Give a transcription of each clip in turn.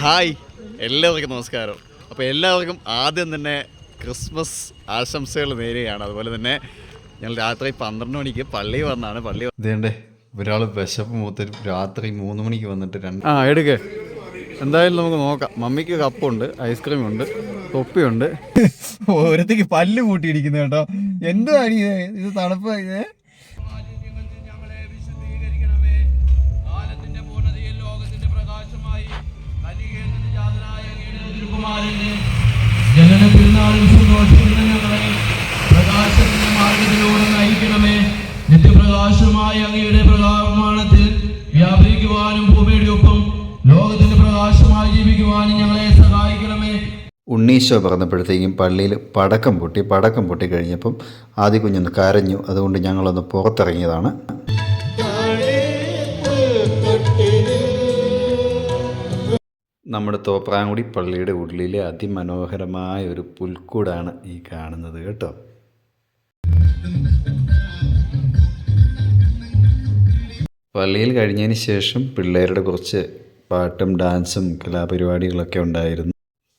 Hi. എല്ലാവർക്കും നമസ്കാരം. അപ്പോൾ എല്ലാവർക്കും ആദ്യം തന്നെ ക്രിസ്മസ് ആശംസകൾ നേരുകയാണ് അതുപോലെ തന്നെ ഞങ്ങൾ രാത്രി പന്ത്രണ്ട് മണിക്ക് പള്ളി വന്നാണ്. പള്ളി ഇതേണ്ടേ ഒരാൾ വിശപ്പ് മൂത്ത രാത്രി മൂന്ന് മണിക്ക് വന്നിട്ട് രണ്ട് ആ എടുക്ക്. എന്തായാലും നമുക്ക് നോക്കാം. മമ്മിക്ക് കപ്പുണ്ട് ഐസ്ക്രീം ഉണ്ട് തൊപ്പിയുണ്ട്. ഓരോത്തേക്ക് പല്ല് കൂട്ടിയിരിക്കുന്നു കേട്ടോ. എന്തുവാണ് ഇത്? ഇത് തണുപ്പ് ഇത് ഉണ്ണീശോ പറഞ്ഞപ്പോഴത്തേക്കും പള്ളിയിൽ പടക്കം പൊട്ടി പടക്കം പൊട്ടി കഴിഞ്ഞപ്പം ആദ്യ കുഞ്ഞൊന്ന് കരഞ്ഞു. അതുകൊണ്ട് ഞങ്ങളൊന്ന് പുറത്തിറങ്ങിയതാണ്. നമ്മുടെ തോപ്രാങ്കുടി പള്ളിയുടെ ഉള്ളിലെ അതിമനോഹരമായ ഒരു പുൽക്കൂടാണ് ഈ കാണുന്നത് കേട്ടോ. പള്ളിയിൽ കഴിഞ്ഞതിന് ശേഷം പിള്ളേരുടെ കുറച്ച് പാട്ടും ഡാൻസും കലാപരിപാടികളൊക്കെ ഉണ്ടായിരുന്നു.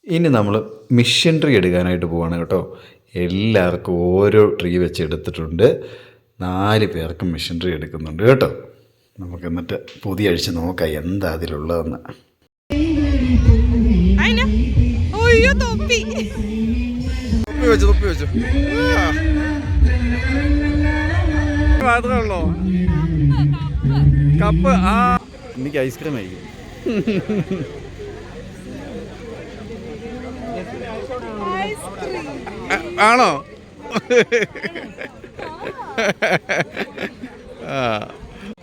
ഇനി നമ്മൾ മിഷൻ ട്രീ എടുക്കാനായിട്ട് പോവാണ് കേട്ടോ. എല്ലാവർക്കും ഓരോ ട്രീ വെച്ച് എടുത്തിട്ടുണ്ട്. നാല് പേർക്കും മിഷൻ ട്രീ എടുക്കുന്നുണ്ട് കേട്ടോ. നമുക്ക് എന്നിട്ട് പുതിയ അഴിച്ച് നോക്കാം എന്താ അതിലുള്ളതെന്ന്. മാത്രമേ ഉള്ളോ? കപ്പ് ആ. എനിക്ക് ഐസ്ക്രീം ആയിരിക്കും ആണോ?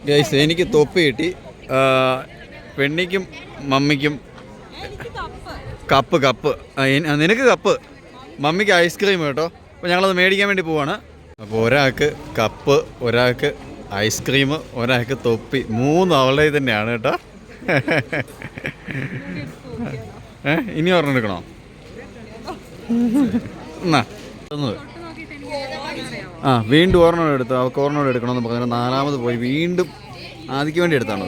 ഗൈസ് എനിക്ക് തൊപ്പി കിട്ടി. പെണ്ണിക്കും മമ്മിക്കും കപ്പ് കപ്പ്. നിനക്ക് കപ്പ്? മമ്മിക്ക് ഐസ്ക്രീം കേട്ടോ. അപ്പോൾ ഞങ്ങളത് മേടിക്കാൻ വേണ്ടി പോവാണ്. അപ്പോൾ ഒരാൾക്ക് കപ്പ് ഒരാൾക്ക് ഐസ്ക്രീം ഒരാൾക്ക് തൊപ്പി. മൂന്ന് അവളുടെ തന്നെയാണ് കേട്ടോ. ഇനി ഒരെണ്ണം എടുക്കണോ? ആ വീണ്ടും ഓർണോട് എടുത്തു അവൾക്ക് ഓർണോട് എടുക്കണമെന്ന് പറഞ്ഞു നാലാമത് പോയി. വീണ്ടും ആദ്യക്ക് വേണ്ടി എടുത്താണോ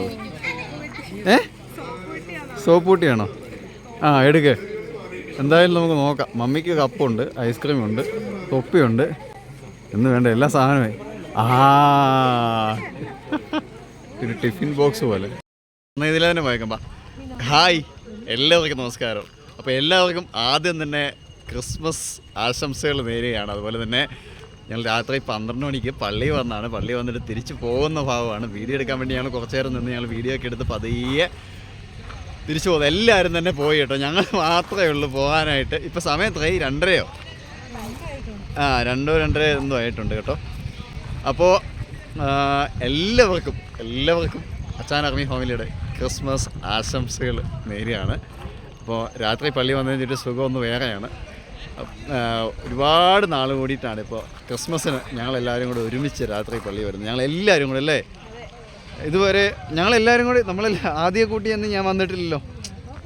ഏ? സോപ്പൂട്ടിയാണോ? ആ എടുക്ക്. എന്തായാലും നമുക്ക് നോക്കാം. മമ്മിക്ക് കപ്പുണ്ട് ഐസ്ക്രീം ഉണ്ട് തൊപ്പിയുണ്ട്. എന്ന് വേണ്ട എല്ലാ സാധനമേ ആ. ഒരു ടിഫിൻ ബോക്സ് പോലെ. എന്നാൽ ഇതിലെ തന്നെ വായിക്കാം ഹായ്. എല്ലാവർക്കും നമസ്കാരം. അപ്പോൾ എല്ലാവർക്കും ആദ്യം തന്നെ ക്രിസ്മസ് ആശംസകൾ നേരുകയാണ് അതുപോലെ തന്നെ ഞങ്ങൾ രാത്രി പന്ത്രണ്ട് മണിക്ക് പള്ളി വന്നാണ്. പള്ളി വന്നിട്ട് തിരിച്ചു പോകുന്ന ഭാഗമാണ് വീഡിയോ എടുക്കാൻ വേണ്ടി ഞങ്ങൾ കുറച്ച് നേരം നിന്ന് ഞങ്ങൾ വീഡിയോ ഒക്കെ എടുത്ത് പതിയെ തിരിച്ചു പോകുന്നത് എല്ലാവരും തന്നെ പോയി കേട്ടോ. ഞങ്ങൾ മാത്രമേ ഉള്ളൂ പോകാനായിട്ട്. ഇപ്പോൾ സമയം എത്രയായി? രണ്ടരയോ? ആ രണ്ടോ രണ്ടര എന്തോ ആയിട്ടുണ്ട് കേട്ടോ. അപ്പോൾ എല്ലാവർക്കും എല്ലാവർക്കും അച്ചാൻ അർമി ഫാമിലിയുടെ ക്രിസ്മസ് ആശംസകൾ നേരെയാണ്. അപ്പോൾ രാത്രി പള്ളി വന്നതിന്റെ ഒരു സുഖം ഒന്ന് വേറെയാണ്. ഒരുപാട് നാൾ കൂടിയിട്ടാണ് ഇപ്പോൾ ക്രിസ്മസിന് ഞങ്ങളെല്ലാവരും കൂടെ ഒരുമിച്ച് രാത്രി പള്ളി വരുന്നത്. ഞങ്ങളെല്ലാവരും കൂടെ അല്ലേ? ഇതുവരെ ഞങ്ങളെല്ലാവരും കൂടി നമ്മളെല്ലാം ആദ്യ കൂട്ടി എന്ന് ഞാൻ വന്നിട്ടില്ലല്ലോ.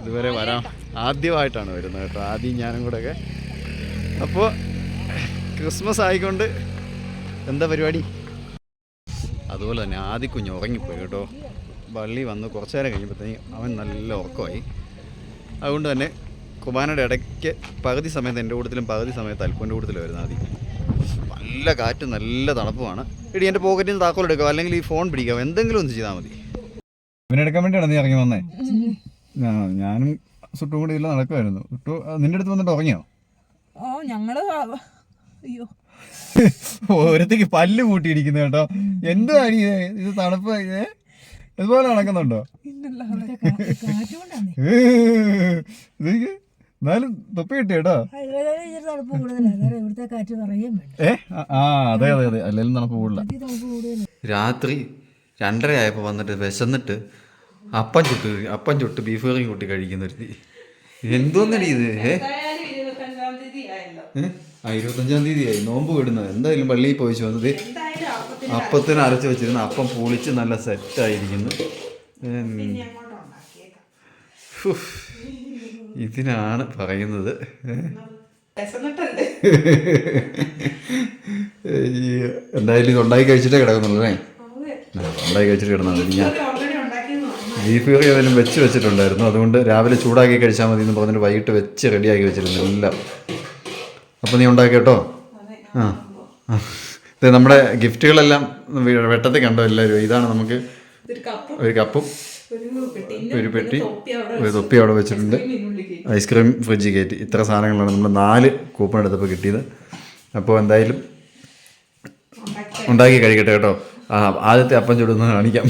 ഇതുവരെ വരാം ആദ്യമായിട്ടാണ് വരുന്നത് കേട്ടോ ആദ്യം ഞാനും കൂടെ ഒക്കെ അപ്പോൾ ക്രിസ്മസ് ആയിക്കൊണ്ട് എന്താ പരിപാടി? അതുപോലെ തന്നെ ആദ്യ കുഞ്ഞ് ഉറങ്ങിപ്പോയി കേട്ടോ. പള്ളി വന്ന് കുറച്ച് നേരം കഴിഞ്ഞപ്പോഴത്തേക്കും അവൻ നല്ല ഉറക്കമായി. അതുകൊണ്ട് തന്നെ കുർബാനയുടെ ഇടയ്ക്ക് പകുതി സമയത്ത് എന്റെ കൂട്ടത്തിലും പകുതി സമയത്ത് അൽപ്പന്റെ കൂട്ടത്തിലും വരുന്നത് ആദ്യം. നല്ല കാറ്റ് നല്ല തണുപ്പുമാണ്. ഇടി എന്റെ പോക്കറ്റിൽ നിന്ന് താക്കോൽ എടുക്കാം അല്ലെങ്കിൽ ഈ ഫോൺ പിടിക്കാം എന്തെങ്കിലും ഒന്ന് ചെയ്താൽ മതി. ഇവനെടുക്കാൻ വേണ്ടിയാണ് നീ ഇറങ്ങി വന്നേ? ആ, ഞാനും സുട്ടും കൂടി ഇല്ല നടക്കുമായിരുന്നു സുട്ടു നിന്റെ അടുത്ത് വന്നിട്ട് ഉറങ്ങിയോ? ഓ ഞങ്ങൾ അയ്യോ. ഓരത്തേക്ക് പല്ല് കൂട്ടിയിരിക്കുന്നു കേട്ടോ. എന്തോ ഇത്? ഇത് തണുപ്പ് ഇത് ഇതുപോലെ നടക്കുന്നുണ്ടോ? ഇത് എന്നാലും തൊപ്പി കിട്ടി അതെ അതെ അതെ. അല്ലെങ്കിലും തണുപ്പ് കൂടുതല. രാത്രി രണ്ടരയായപ്പോ ആയപ്പോൾ വന്നിട്ട് വിശന്നിട്ട് അപ്പം ചുട്ട് അപ്പം ചുട്ട് ബീഫ് കറി കൂട്ടി കഴിക്കുന്ന ഒരു എന്തോന്നടി ഇത്? ഏ? ഏ? ആ ഇരുപത്തഞ്ചാം തീയതി ആയി നോമ്പ് വിടുന്നത്. എന്തായാലും പള്ളിയിൽ പോയി വന്നത് അപ്പത്തിന് അരച്ച് വെച്ചിരുന്ന അപ്പം പൊളിച്ച് നല്ല സെറ്റായിരിക്കുന്നു ഇതിനാണ് പറയുന്നത്. എന്തായാലും ഇത് ഉണ്ടാക്കി കഴിച്ചിട്ടേ കിടക്കുന്നുള്ളൂ അല്ലേ? ഉണ്ടാക്കി കഴിച്ചിട്ട് കിടന്നാൽ മതി. ഞാൻ ബീഫ് കറി ഏതായാലും വെച്ച് വെച്ചിട്ടുണ്ടായിരുന്നു. അതുകൊണ്ട് രാവിലെ ചൂടാക്കി കഴിച്ചാൽ മതി എന്ന് പറഞ്ഞിട്ട് വൈകിട്ട് വെച്ച് റെഡിയാക്കി വെച്ചിരുന്നു എല്ലാം. അപ്പം നീ ഉണ്ടാക്കി കേട്ടോ? ആ നമ്മുടെ ഗിഫ്റ്റുകളെല്ലാം വെട്ടത്തിൽ കണ്ടോ എല്ലാവരും? ഇതാണ് നമുക്ക് ഒരു കപ്പും. ഒരു പെട്ടി ഒരു തൊപ്പി അവിടെ വെച്ചിട്ടുണ്ട്. ഐസ്ക്രീം ഫ്രിഡ്ജ് കയറ്റി. ഇത്ര സാധനങ്ങളാണ് നമ്മൾ നാല് കൂപ്പൺ എടുത്തപ്പോൾ കിട്ടിയത്. അപ്പോൾ എന്തായാലും ഉണ്ടാക്കി കഴിക്കട്ടെ കേട്ടോ. ആ ആദ്യത്തെ അപ്പം ചൂടുന്ന കാണിക്കാം.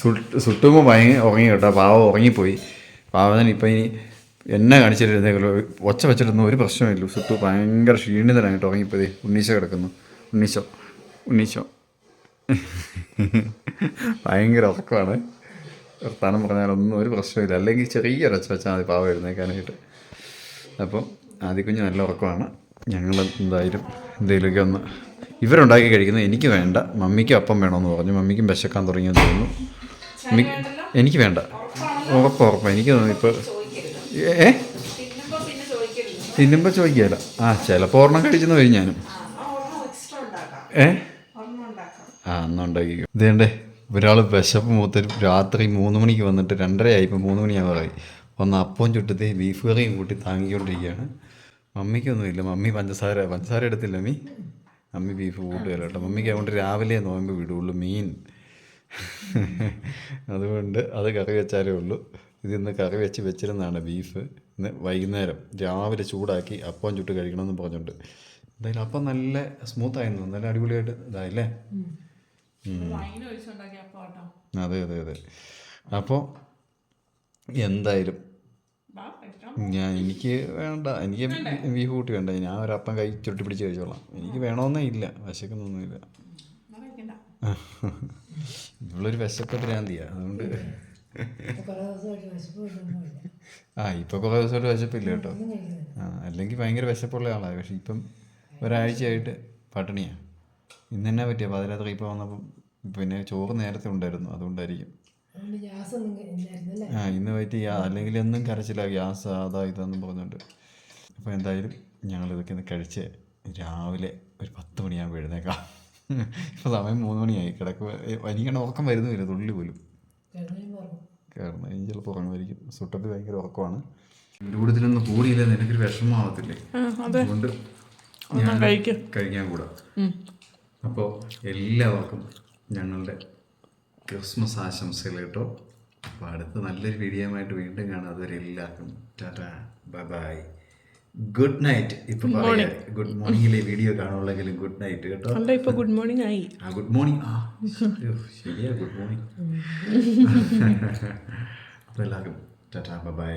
സുട്ട് സുട്ടുമ്പോൾ ഭയങ്കര ഉറങ്ങി കേട്ടോ. പാവം ഉറങ്ങിപ്പോയി. പാവത്തിന് ഇപ്പം ഇനി എന്നെ കാണിച്ചിരുന്നേക്കല്ലോ. ഒച്ച വെച്ചിട്ടൊന്നും ഒരു പ്രശ്നമില്ല സുട്ടു ഭയങ്കര ക്ഷീണിതനായിട്ട് ഉറങ്ങിപ്പോയി. ഉണ്ണീശോ കിടക്കുന്നു. ഉണ്ണീശോ. ഉണ്ണീശോ. ഭയങ്കര ഉറക്കമാണ്. വർത്താനം പറഞ്ഞാലൊന്നും ഒരു പ്രശ്നമില്ല അല്ലെങ്കിൽ ചെറിയൊരു ഒച്ച വെച്ചാൽ മതി പാവം എഴുന്നേക്കാനായിട്ട്. അപ്പം ആദ്യ കുഞ്ഞ് നല്ല ഉറക്കമാണ്. ഞങ്ങൾ എന്തായാലും എന്തെങ്കിലുമൊക്കെ ഒന്ന് ഇവരുണ്ടാക്കി കഴിക്കുന്നത് എനിക്ക് വേണ്ട. മമ്മിക്കും അപ്പം വേണമെന്ന് പറഞ്ഞു. മമ്മിക്കും വിശക്കാൻ തുടങ്ങിയെന്ന് തോന്നുന്നു. എനിക്ക് വേണ്ട. ഉറപ്പ് ഉറപ്പ്. എനിക്ക് തോന്നുന്നു ഇപ്പോൾ ഏ? തിന്നുമ്പോൾ ചോദിക്കുകയല്ല. ആ ചിലപ്പോൾ ഒരെണ്ണം കഴിച്ചെന്ന് വരും ഞാനും. ഏ? ആ എന്നാ ഉണ്ടാക്കി ഇതേണ്ടേ ഒരാൾ വിശപ്പ് മൂത്ത് രാത്രി മൂന്ന് മണിക്ക് വന്നിട്ട് രണ്ടരയായി ഇപ്പം മൂന്ന് മണിയാവാറായി. വന്ന് അപ്പവും ചുട്ടത്തെ ബീഫ് കറിയും കൂട്ടി താങ്ങിക്കൊണ്ടിരിക്കുകയാണ്. മമ്മിക്കൊന്നുമില്ല മമ്മി പഞ്ചസാര പഞ്ചസാര എടുത്തില്ല മമ്മി. മമ്മി ബീഫ് കൂട്ടുകയല്ല കേട്ടോ. മമ്മിക്ക് അതുകൊണ്ട് രാവിലെ നോയമ്പ് വിടുള്ളൂ മീൻ. അതുകൊണ്ട് അത് കറി വെച്ചാലേ ഉള്ളൂ. ഇതിന്ന് കറി വെച്ച് വെച്ചിരുന്നതാണ് ബീഫ് ഇന്ന് വൈകുന്നേരം രാവിലെ ചൂടാക്കി അപ്പം ചുട്ട് കഴിക്കണമെന്ന് പറഞ്ഞുകൊണ്ട്. എന്തായാലും അപ്പം നല്ല സ്മൂത്തായിരുന്നു നല്ല അടിപൊളിയായിട്ട് ഇതായില്ലേ? അതെ അതെ അതെ. അപ്പോൾ എന്തായാലും ഞാൻ എനിക്ക് വേണ്ട. എനിക്ക് ബീഫ് കൂട്ടി വേണ്ട? ഞാൻ ഒരപ്പം കൈ ചുട്ടി പിടിച്ച് കഴിച്ചോളാം. എനിക്ക് വേണമെന്നേ ഇല്ല. വിശക്കുന്നൊന്നുമില്ല. ഇവളൊരു വിശപ്പ് ഭ്രാന്തിയാ അതുകൊണ്ട് ആ ഇപ്പൊ കുറെ ദിവസമായിട്ട് വിശപ്പില്ല കേട്ടോ. ആ അല്ലെങ്കിൽ ഭയങ്കര വിശപ്പുള്ള ആളാണ് പക്ഷെ ഇപ്പം ഒരാഴ്ചയായിട്ട് പട്ടിണിയാ. ഇന്ന് തന്നെ പറ്റിയ. പാതിരാത്രി ഇപ്പോൾ വന്നപ്പം പിന്നെ ചോറ് നേരത്തെ ഉണ്ടായിരുന്നു. അതുകൊണ്ടായിരിക്കും. ആ ഇന്ന് പറ്റി അല്ലെങ്കിൽ എന്നും കരച്ചില്ല ഗ്യാസ് അതാ ഇതാന്നും പറഞ്ഞുകൊണ്ട് അപ്പോൾ എന്തായാലും ഞങ്ങൾ ഇതൊക്കെ ഒന്ന് കഴിച്ച് രാവിലെ ഒരു പത്ത് മണിയാകുമ്പോൾ എഴുന്നേക്കാം. ഇപ്പോൾ സമയം മൂന്ന് മണിയായി. കിടക്കുക എനിക്കാണ് ഉറക്കം വരുന്നില്ല. തുള്ളി പോലും. കാരണം എനിക്ക് ചിലപ്പോൾ ഉറങ്ങുമായിരിക്കും സുട്ടത്തിൽ ഭയങ്കര ഉറക്കമാണ്. കൂടുതലൊന്നും കൂടിയില്ല. നിനക്കൊരു വിഷമമാവത്തില്ലേ അതുകൊണ്ട് ഞാൻ കഴിക്കാൻ കൂടാ. അപ്പോൾ എല്ലാവർക്കും ഞങ്ങളുടെ ക്രിസ്മസ് ആശംസകൾ കേട്ടോ. അപ്പോൾ അടുത്ത നല്ലൊരു വീഡിയോയുമായിട്ട് വീണ്ടും കാണാം. അതുവരെ എല്ലാവർക്കും tata bye bye. Good night ഇപ്പൊ പറയാം. ഗുഡ് മോർണിംഗിലെ വീഡിയോ കാണുള്ളെങ്കിലും ഗുഡ് നൈറ്റ് കേട്ടോ. അല്ല ഇപ്പൊ ഗുഡ് മോർണിംഗ് ആയി. ആ ഗുഡ് മോർണിംഗ് ആ ശരിയാ ഗുഡ് മോർണിംഗ് അപ്പോൾ എല്ലാവർക്കും ടാറ്റാ ബൈ ബൈ.